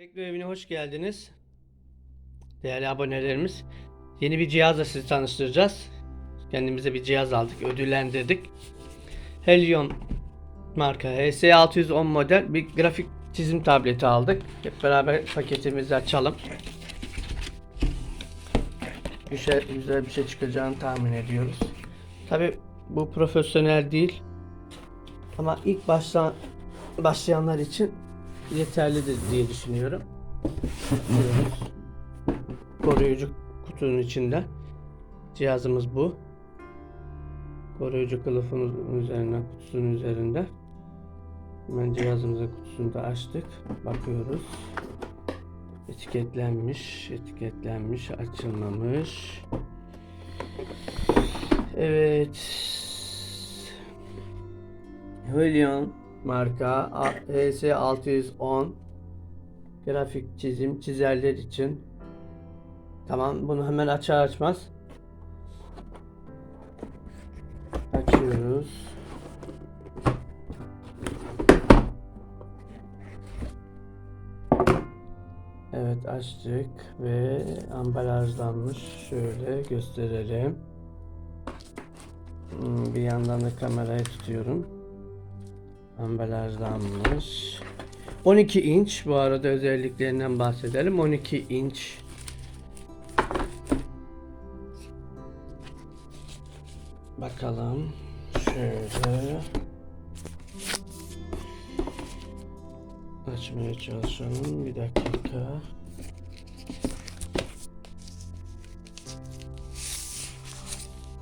Tekno evine hoş geldiniz. Değerli abonelerimiz. Yeni bir cihazla sizi tanıştıracağız. Kendimize bir cihaz aldık, ödüllendirdik. Helion marka HS610 model bir grafik çizim tableti aldık. Hep beraber paketimizi açalım. Güzel, güzel bir şey çıkacağını tahmin ediyoruz. Tabi bu profesyonel değil. Ama ilk baştan başlayanlar için yeterlidir diye düşünüyorum. Bakıyoruz. Koruyucu kutunun içinde. Cihazımız bu. Koruyucu kılıfının üzerine, kutusunun üzerinde. Hemen cihazımızın kutusunu da açtık. Bakıyoruz. Etiketlenmiş, etiketlenmiş, açılmamış. Evet. Helion marka HS610 grafik çizim çizerler için. Tamam bunu hemen açar açmaz açıyoruz. Evet açtık ve ambalajlanmış şöyle gösterelim. Hmm, bir yandan da kamerayı tutuyorum ambalajlanmış. 12 inç bu arada özelliklerinden bahsedelim. 12 inç. Bakalım. Şöyle. Açmaya çalışalım. Bir dakika.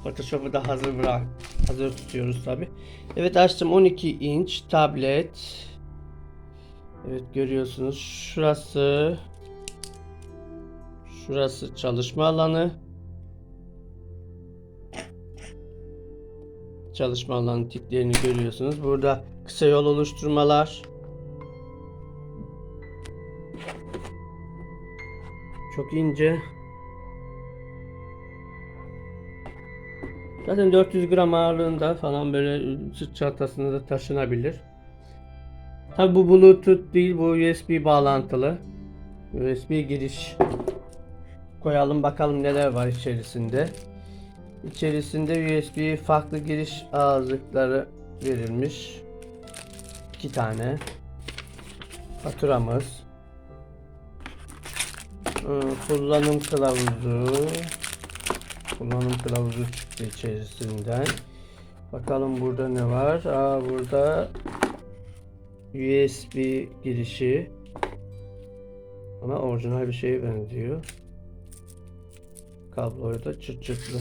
Photoshop'u da hazır bırak. Hazır tutuyoruz tabi. Evet açtım 12 inç tablet. Evet görüyorsunuz. Şurası Şurası çalışma alanı. Çalışma alanı tiklerini görüyorsunuz. Burada kısa yol oluşturmalar. Çok ince. Zaten 400 gram ağırlığında falan böyle sırt çantasında da taşınabilir. Tabi bu Bluetooth değil bu USB bağlantılı. USB giriş koyalım bakalım neler var içerisinde. İçerisinde USB farklı giriş ağızlıkları verilmiş. iki tane. Faturamız. Ee, Kullanım kılavuzu. Kullanım kılavuzu çıktı içerisinden. Bakalım burada ne var? Aa burada USB girişi. Ama orijinal bir şeye benziyor. Kabloyu da çıt çıtlı.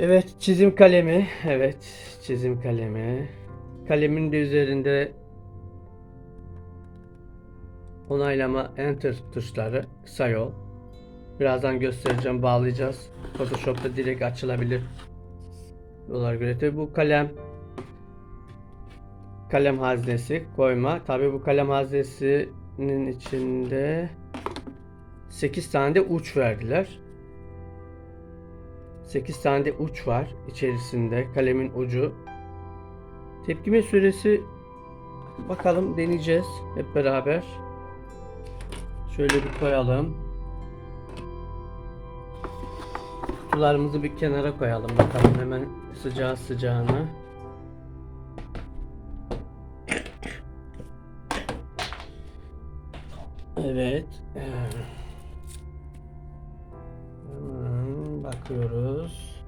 Evet çizim kalemi. Evet çizim kalemi. Kalemin de üzerinde onaylama enter tuşları kısa yol. Birazdan göstereceğim bağlayacağız. Photoshop'ta direkt açılabilir. Dolar göre tabi bu kalem kalem haznesi koyma. Tabi bu kalem haznesinin içinde 8 tane de uç verdiler. 8 tane de uç var içerisinde kalemin ucu. Tepkime süresi bakalım deneyeceğiz hep beraber. Şöyle bir koyalım. Kutularımızı bir kenara koyalım bakalım hemen sıcağı sıcağına. Evet. Hemen bakıyoruz.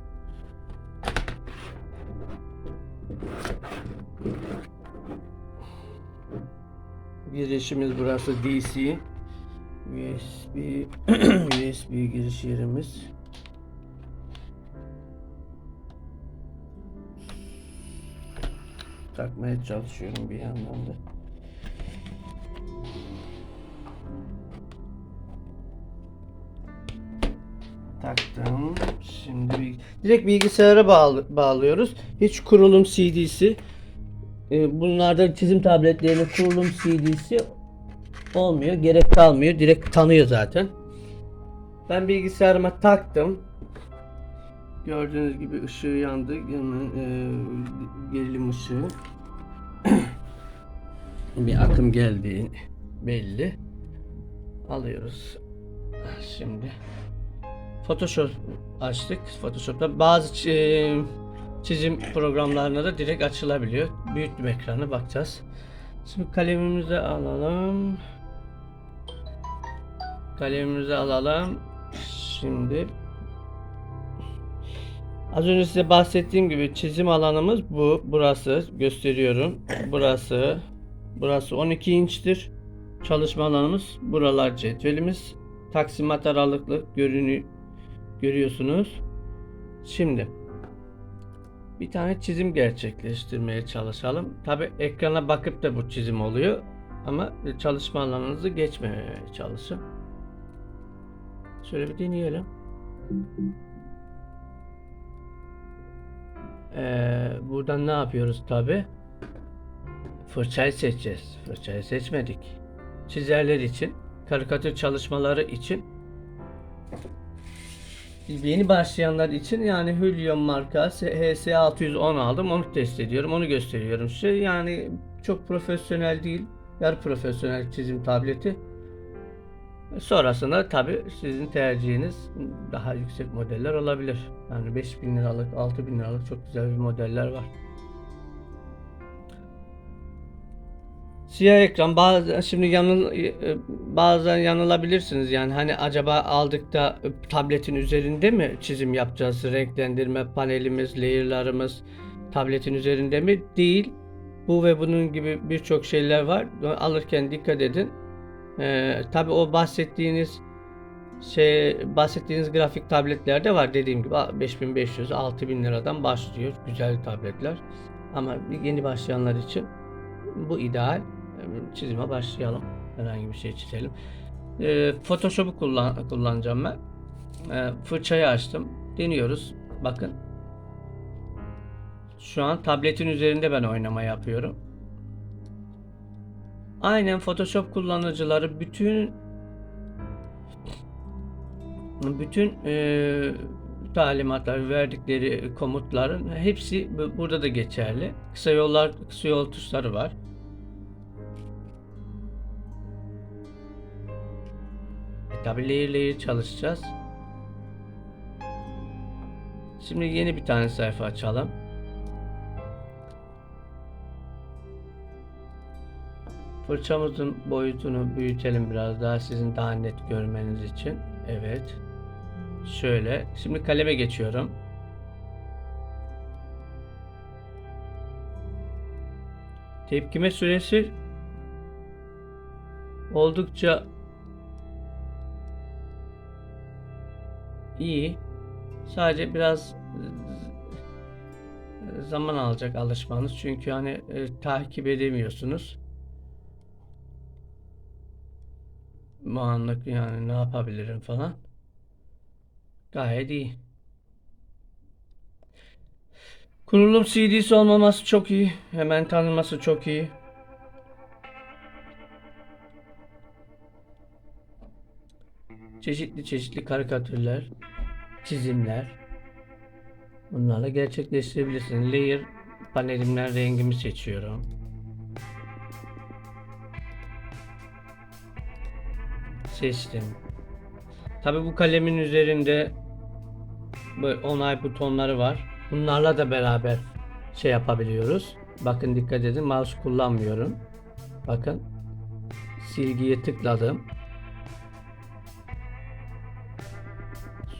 Girişimiz burası DC. USB USB giriş yerimiz. Takmaya çalışıyorum bir yandan da. Taktım. Şimdi bir, direkt bilgisayara bağlı, bağlıyoruz. Hiç kurulum CD'si. Ee, bunlarda çizim tabletlerinin kurulum CD'si olmuyor. Gerek kalmıyor. Direkt tanıyor zaten. Ben bilgisayarıma taktım. Gördüğünüz gibi ışığı yandı. Hemen e, gerilim ışığı. bir akım geldiği belli. Alıyoruz. Şimdi Photoshop açtık. Photoshop'ta bazı çi- çizim programlarına da direkt açılabiliyor. Büyüttüm ekranı bakacağız. Şimdi kalemimizi alalım. Kalemimizi alalım. Şimdi Az önce size bahsettiğim gibi çizim alanımız bu. Burası gösteriyorum. Burası burası 12 inçtir. Çalışma alanımız buralar cetvelimiz. Taksimat aralıklı görünü görüyorsunuz. Şimdi bir tane çizim gerçekleştirmeye çalışalım. Tabi ekrana bakıp da bu çizim oluyor. Ama çalışma alanınızı geçmemeye çalışın. Şöyle bir deneyelim. Ee, buradan ne yapıyoruz tabi? Fırçayı seçeceğiz. Fırçayı seçmedik. Çizerler için, karikatür çalışmaları için yeni başlayanlar için yani Hülyon marka HS610 aldım. Onu test ediyorum. Onu gösteriyorum size. Yani çok profesyonel değil. Yarı profesyonel çizim tableti. Sonrasında tabi sizin tercihiniz daha yüksek modeller olabilir. Yani 5000 liralık, 6000 liralık çok güzel bir modeller var. Siyah ekran bazen şimdi yanıl e, bazen yanılabilirsiniz yani. Hani acaba aldık da tabletin üzerinde mi çizim yapacağız? Renklendirme panelimiz layer'larımız tabletin üzerinde mi? Değil. Bu ve bunun gibi birçok şeyler var. Alırken dikkat edin ee, tabi o bahsettiğiniz şey bahsettiğiniz grafik tabletlerde var. Dediğim gibi 5500 6000 liradan başlıyor. Güzel tabletler. Ama yeni başlayanlar için bu ideal. Çizime başlayalım. Herhangi bir şey çizelim. Ee, Photoshop'u kullan kullanacağım ben. Ee, fırçayı açtım. Deniyoruz. Bakın. Şu an tabletin üzerinde ben oynama yapıyorum Aynen Photoshop kullanıcıları bütün bütün e, talimatlar verdikleri komutların hepsi bu- burada da geçerli. Kısa yollar, kısa yol tuşları var. E, tabi layer layer çalışacağız. Şimdi yeni bir tane sayfa açalım. Fırçamızın boyutunu büyütelim biraz daha sizin daha net görmeniz için. Evet. Şöyle. Şimdi kaleme geçiyorum. Tepkime süresi oldukça iyi. Sadece biraz zaman alacak alışmanız. Çünkü hani e, takip edemiyorsunuz. Bu anlık yani ne yapabilirim falan. Gayet iyi. Kurulum CD'si olmaması çok iyi. Hemen tanınması çok iyi. Çeşitli çeşitli karikatürler, çizimler. Bunlarla gerçekleştirebilirsiniz. Layer panelimden rengimi seçiyorum. Seçtim. Tabi bu kalemin üzerinde böyle onay butonları var. Bunlarla da beraber şey yapabiliyoruz. Bakın dikkat edin mouse kullanmıyorum. Bakın silgiye tıkladım.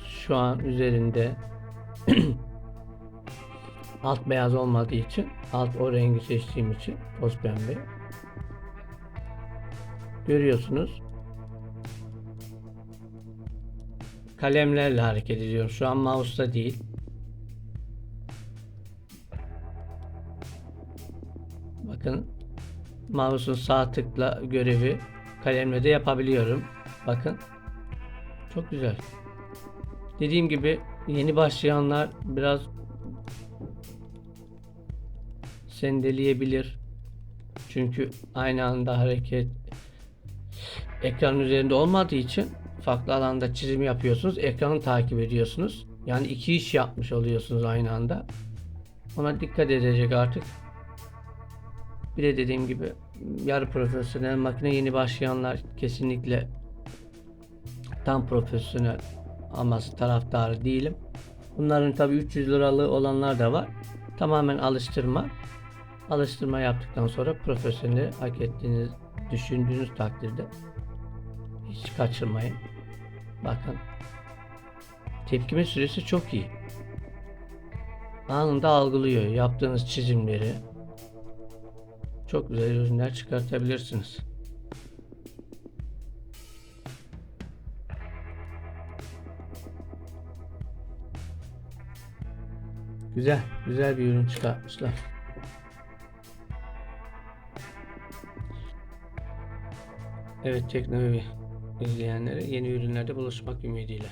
Şu an üzerinde alt beyaz olmadığı için alt o rengi seçtiğim için toz pembe. Görüyorsunuz. Kalemlerle hareket ediyorum. Şu an mouse'da değil. Bakın mouse'un sağ tıkla görevi kalemle de yapabiliyorum. Bakın. Çok güzel. Dediğim gibi yeni başlayanlar biraz sendeleyebilir. Çünkü aynı anda hareket ekran üzerinde olmadığı için farklı alanda çizim yapıyorsunuz. Ekranı takip ediyorsunuz. Yani iki iş yapmış oluyorsunuz aynı anda. Ona dikkat edecek artık. Bir de dediğim gibi yarı profesyonel makine yeni başlayanlar kesinlikle tam profesyonel alması taraftarı değilim. Bunların tabi 300 liralığı olanlar da var. Tamamen alıştırma. Alıştırma yaptıktan sonra profesyonel hak ettiğiniz düşündüğünüz takdirde hiç kaçırmayın. Bakın. Tepkime süresi çok iyi. Anında algılıyor yaptığınız çizimleri. Çok güzel ürünler çıkartabilirsiniz. Güzel, güzel bir ürün çıkartmışlar. Evet Teknovi izleyenlere yeni ürünlerde buluşmak ümidiyle.